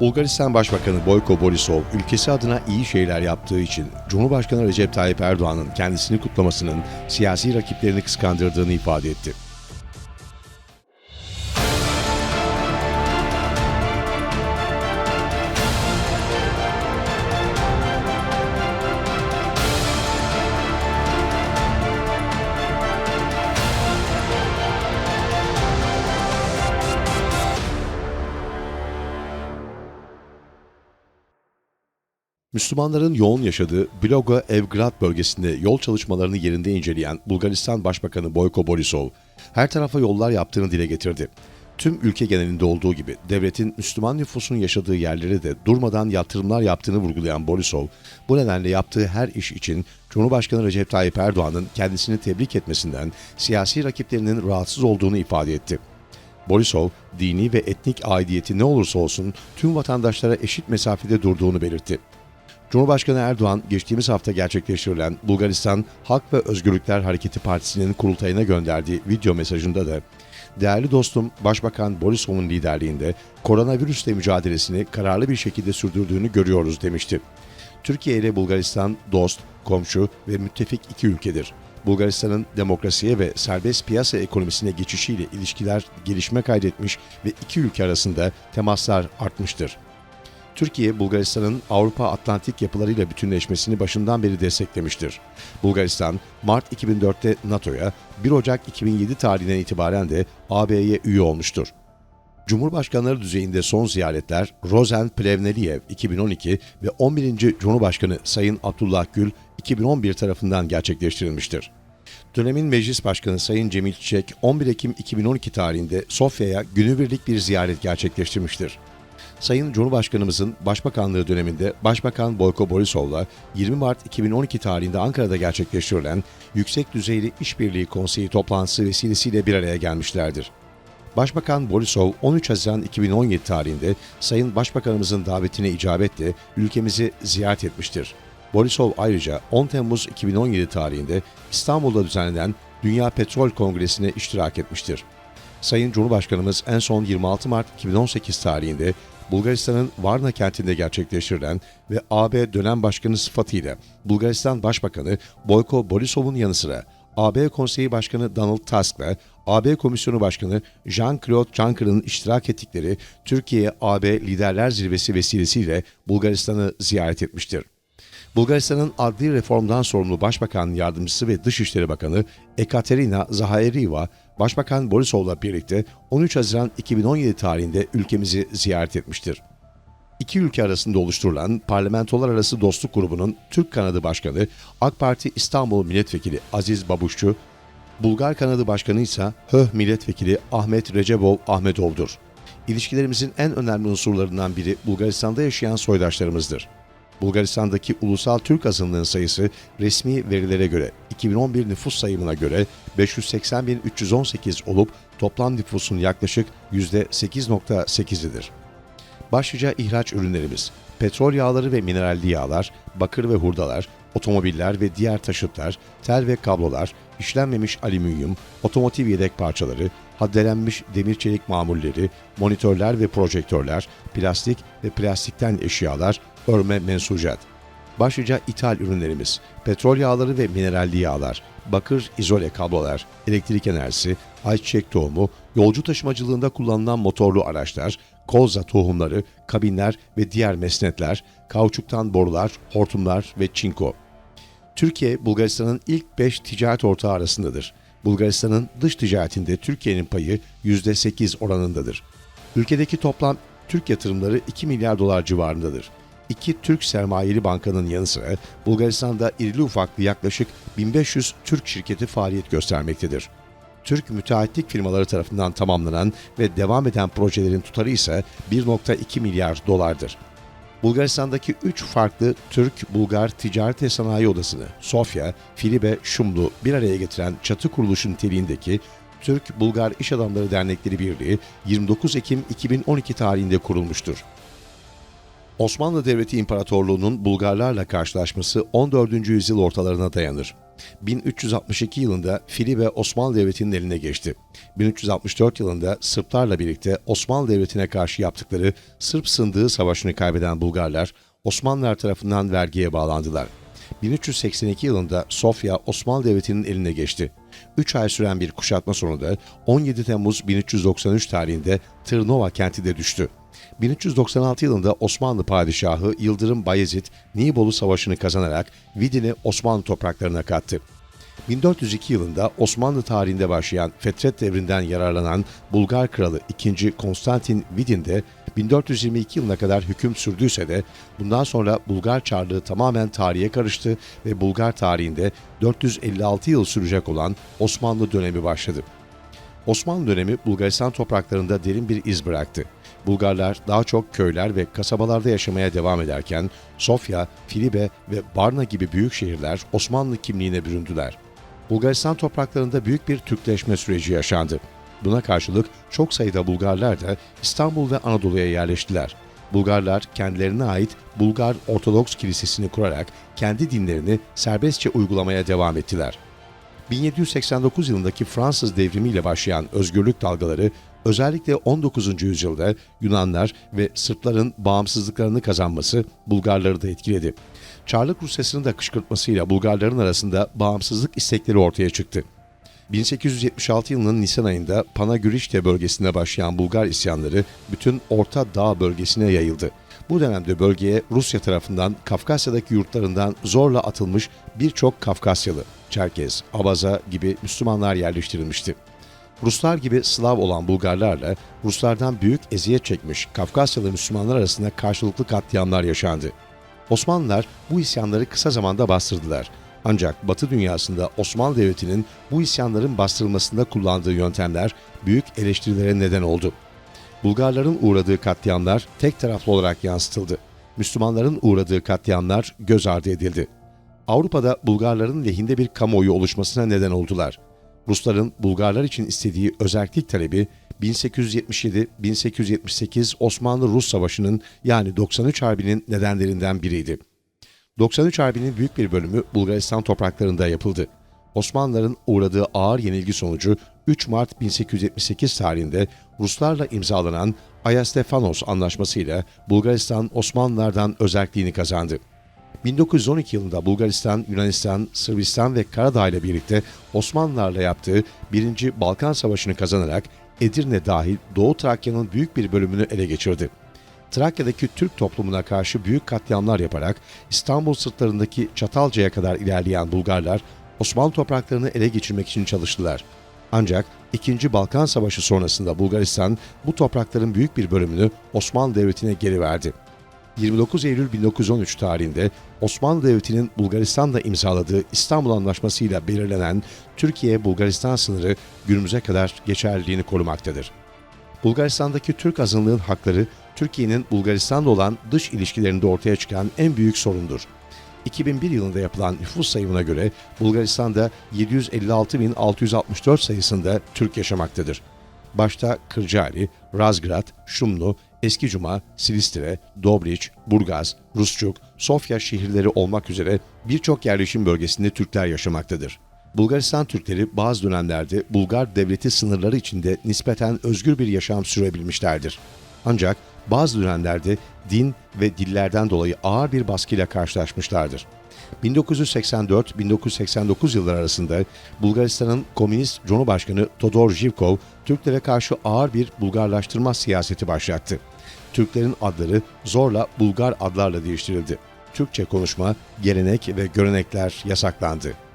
Bulgaristan Başbakanı Boyko Borisov, ülkesi adına iyi şeyler yaptığı için Cumhurbaşkanı Recep Tayyip Erdoğan'ın kendisini kutlamasının siyasi rakiplerini kıskandırdığını ifade etti. Müslümanların yoğun yaşadığı Bloga Evgrad bölgesinde yol çalışmalarını yerinde inceleyen Bulgaristan Başbakanı Boyko Borisov, her tarafa yollar yaptığını dile getirdi. Tüm ülke genelinde olduğu gibi devletin Müslüman nüfusun yaşadığı yerlere de durmadan yatırımlar yaptığını vurgulayan Borisov, bu nedenle yaptığı her iş için Cumhurbaşkanı Recep Tayyip Erdoğan'ın kendisini tebrik etmesinden siyasi rakiplerinin rahatsız olduğunu ifade etti. Borisov, dini ve etnik aidiyeti ne olursa olsun tüm vatandaşlara eşit mesafede durduğunu belirtti. Cumhurbaşkanı Erdoğan geçtiğimiz hafta gerçekleştirilen Bulgaristan Halk ve Özgürlükler Hareketi Partisi'nin kurultayına gönderdiği video mesajında da değerli dostum Başbakan Borisov'un liderliğinde koronavirüsle mücadelesini kararlı bir şekilde sürdürdüğünü görüyoruz demişti. Türkiye ile Bulgaristan dost, komşu ve müttefik iki ülkedir. Bulgaristan'ın demokrasiye ve serbest piyasa ekonomisine geçişiyle ilişkiler gelişme kaydetmiş ve iki ülke arasında temaslar artmıştır. Türkiye, Bulgaristan'ın Avrupa Atlantik yapılarıyla bütünleşmesini başından beri desteklemiştir. Bulgaristan, Mart 2004'te NATO'ya, 1 Ocak 2007 tarihinden itibaren de AB'ye üye olmuştur. Cumhurbaşkanları düzeyinde son ziyaretler Rozen Plevneliyev 2012 ve 11. Cumhurbaşkanı Sayın Abdullah Gül 2011 tarafından gerçekleştirilmiştir. Dönemin Meclis Başkanı Sayın Cemil Çiçek 11 Ekim 2012 tarihinde Sofya'ya günübirlik bir ziyaret gerçekleştirmiştir. Sayın Cumhurbaşkanımızın Başbakanlığı döneminde Başbakan Boyko Borisov'la 20 Mart 2012 tarihinde Ankara'da gerçekleştirilen Yüksek Düzeyli İşbirliği Konseyi toplantısı vesilesiyle bir araya gelmişlerdir. Başbakan Borisov 13 Haziran 2017 tarihinde Sayın Başbakanımızın davetine icabetle ülkemizi ziyaret etmiştir. Borisov ayrıca 10 Temmuz 2017 tarihinde İstanbul'da düzenlenen Dünya Petrol Kongresi'ne iştirak etmiştir. Sayın Cumhurbaşkanımız en son 26 Mart 2018 tarihinde Bulgaristan'ın Varna kentinde gerçekleştirilen ve AB dönem başkanı sıfatıyla Bulgaristan Başbakanı Boyko Borisov'un yanı sıra AB Konseyi Başkanı Donald Tusk ve AB Komisyonu Başkanı Jean-Claude Juncker'ın iştirak ettikleri Türkiye-AB Liderler Zirvesi vesilesiyle Bulgaristan'ı ziyaret etmiştir. Bulgaristan'ın adli reformdan sorumlu Başbakan Yardımcısı ve Dışişleri Bakanı Ekaterina Zahaeriva, Başbakan Borisov'la birlikte 13 Haziran 2017 tarihinde ülkemizi ziyaret etmiştir. İki ülke arasında oluşturulan Parlamentolar Arası Dostluk Grubu'nun Türk Kanadı Başkanı AK Parti İstanbul Milletvekili Aziz Babuşçu, Bulgar Kanadı Başkanı ise HÖH Milletvekili Ahmet Recepov Ahmetov'dur. İlişkilerimizin en önemli unsurlarından biri Bulgaristan'da yaşayan soydaşlarımızdır. Bulgaristan'daki ulusal Türk azınlığın sayısı resmi verilere göre 2011 nüfus sayımına göre 580.318 olup toplam nüfusun yaklaşık %8.8'idir. Başlıca ihraç ürünlerimiz petrol yağları ve mineralli yağlar, bakır ve hurdalar, otomobiller ve diğer taşıtlar, tel ve kablolar, işlenmemiş alüminyum, otomotiv yedek parçaları, haddelenmiş demir çelik mamulleri, monitörler ve projektörler, plastik ve plastikten eşyalar, örme mensucat. Başlıca ithal ürünlerimiz, petrol yağları ve mineralli yağlar, bakır izole kablolar, elektrik enerjisi, ayçiçek tohumu, yolcu taşımacılığında kullanılan motorlu araçlar, kolza tohumları, kabinler ve diğer mesnetler, kauçuktan borular, hortumlar ve çinko. Türkiye, Bulgaristan'ın ilk 5 ticaret ortağı arasındadır. Bulgaristan'ın dış ticaretinde Türkiye'nin payı %8 oranındadır. Ülkedeki toplam Türk yatırımları 2 milyar dolar civarındadır. İki Türk sermayeli bankanın yanı sıra Bulgaristan'da irili ufaklı yaklaşık 1500 Türk şirketi faaliyet göstermektedir. Türk müteahhitlik firmaları tarafından tamamlanan ve devam eden projelerin tutarı ise 1.2 milyar dolardır. Bulgaristan'daki 3 farklı Türk-Bulgar Ticaret ve Sanayi Odası'nı Sofya, Filibe, Şumlu bir araya getiren çatı kuruluşun niteliğindeki Türk-Bulgar İş Adamları Dernekleri Birliği 29 Ekim 2012 tarihinde kurulmuştur. Osmanlı Devleti İmparatorluğu'nun Bulgarlarla karşılaşması 14. yüzyıl ortalarına dayanır. 1362 yılında Filibe Osmanlı Devleti'nin eline geçti. 1364 yılında Sırplarla birlikte Osmanlı Devleti'ne karşı yaptıkları Sırp Sındığı Savaşı'nı kaybeden Bulgarlar, Osmanlılar tarafından vergiye bağlandılar. 1382 yılında Sofya Osmanlı Devleti'nin eline geçti. 3 ay süren bir kuşatma sonunda 17 Temmuz 1393 tarihinde Tırnova kenti de düştü. 1396 yılında Osmanlı Padişahı Yıldırım Bayezid Nibolu Savaşı'nı kazanarak Vidin'i Osmanlı topraklarına kattı. 1402 yılında Osmanlı tarihinde başlayan Fetret devrinden yararlanan Bulgar kralı 2. Konstantin Vidin'de 1422 yılına kadar hüküm sürdüyse de bundan sonra Bulgar Çarlığı tamamen tarihe karıştı ve Bulgar tarihinde 456 yıl sürecek olan Osmanlı dönemi başladı. Osmanlı dönemi Bulgaristan topraklarında derin bir iz bıraktı. Bulgarlar daha çok köyler ve kasabalarda yaşamaya devam ederken Sofya, Filibe ve Varna gibi büyük şehirler Osmanlı kimliğine büründüler. Bulgaristan topraklarında büyük bir Türkleşme süreci yaşandı. Buna karşılık çok sayıda Bulgarlar da İstanbul ve Anadolu'ya yerleştiler. Bulgarlar kendilerine ait Bulgar Ortodoks Kilisesi'ni kurarak kendi dinlerini serbestçe uygulamaya devam ettiler. 1789 yılındaki Fransız devrimiyle başlayan özgürlük dalgaları özellikle 19. yüzyılda Yunanlar ve Sırpların bağımsızlıklarını kazanması Bulgarları da etkiledi. Çarlık Rusyası'nın da kışkırtmasıyla Bulgarların arasında bağımsızlık istekleri ortaya çıktı. 1876 yılının Nisan ayında Panagürişte bölgesinde başlayan Bulgar isyanları bütün Orta Dağ bölgesine yayıldı. Bu dönemde bölgeye Rusya tarafından Kafkasya'daki yurtlarından zorla atılmış birçok Kafkasyalı, Çerkez, Abaza gibi Müslümanlar yerleştirilmişti. Ruslar gibi Slav olan Bulgarlarla Ruslardan büyük eziyet çekmiş Kafkasyalı Müslümanlar arasında karşılıklı katliamlar yaşandı. Osmanlılar bu isyanları kısa zamanda bastırdılar. Ancak Batı dünyasında Osmanlı Devleti'nin bu isyanların bastırılmasında kullandığı yöntemler büyük eleştirilere neden oldu. Bulgarların uğradığı katliamlar tek taraflı olarak yansıtıldı. Müslümanların uğradığı katliamlar göz ardı edildi. Avrupa'da Bulgarların lehinde bir kamuoyu oluşmasına neden oldular. Rusların Bulgarlar için istediği özellik talebi 1877-1878 Osmanlı-Rus Savaşı'nın yani 93 Harbi'nin nedenlerinden biriydi. 93 Harbi'nin büyük bir bölümü Bulgaristan topraklarında yapıldı. Osmanlıların uğradığı ağır yenilgi sonucu 3 Mart 1878 tarihinde Ruslarla imzalanan Ayastefanos Anlaşması'yla Bulgaristan Osmanlılardan özelliğini kazandı. 1912 yılında Bulgaristan, Yunanistan, Sırbistan ve Karadağ ile birlikte Osmanlılarla yaptığı 1. Balkan Savaşı'nı kazanarak Edirne dahil Doğu Trakya'nın büyük bir bölümünü ele geçirdi. Trakya'daki Türk toplumuna karşı büyük katliamlar yaparak İstanbul sırtlarındaki Çatalca'ya kadar ilerleyen Bulgarlar Osmanlı topraklarını ele geçirmek için çalıştılar. Ancak 2. Balkan Savaşı sonrasında Bulgaristan bu toprakların büyük bir bölümünü Osmanlı Devleti'ne geri verdi. 29 Eylül 1913 tarihinde Osmanlı Devleti'nin Bulgaristan'da imzaladığı İstanbul Anlaşması ile belirlenen Türkiye-Bulgaristan sınırı günümüze kadar geçerliliğini korumaktadır. Bulgaristan'daki Türk azınlığın hakları Türkiye'nin Bulgaristan'la olan dış ilişkilerinde ortaya çıkan en büyük sorundur. 2001 yılında yapılan nüfus sayımına göre Bulgaristan'da 756.664 sayısında Türk yaşamaktadır. Başta Kırcaali, Razgrad, Şumlu, Eski Cuma, Silistre, Dobriç, Burgaz, Rusçuk, Sofya şehirleri olmak üzere birçok yerleşim bölgesinde Türkler yaşamaktadır. Bulgaristan Türkleri bazı dönemlerde Bulgar devleti sınırları içinde nispeten özgür bir yaşam sürebilmişlerdir. Ancak bazı dönemlerde din ve dillerden dolayı ağır bir baskıyla karşılaşmışlardır. 1984-1989 yılları arasında Bulgaristan'ın Komünist Cumhurbaşkanı Todor Zhivkov, Türklere karşı ağır bir Bulgarlaştırma siyaseti başlattı. Türklerin adları zorla Bulgar adlarla değiştirildi. Türkçe konuşma, gelenek ve görenekler yasaklandı.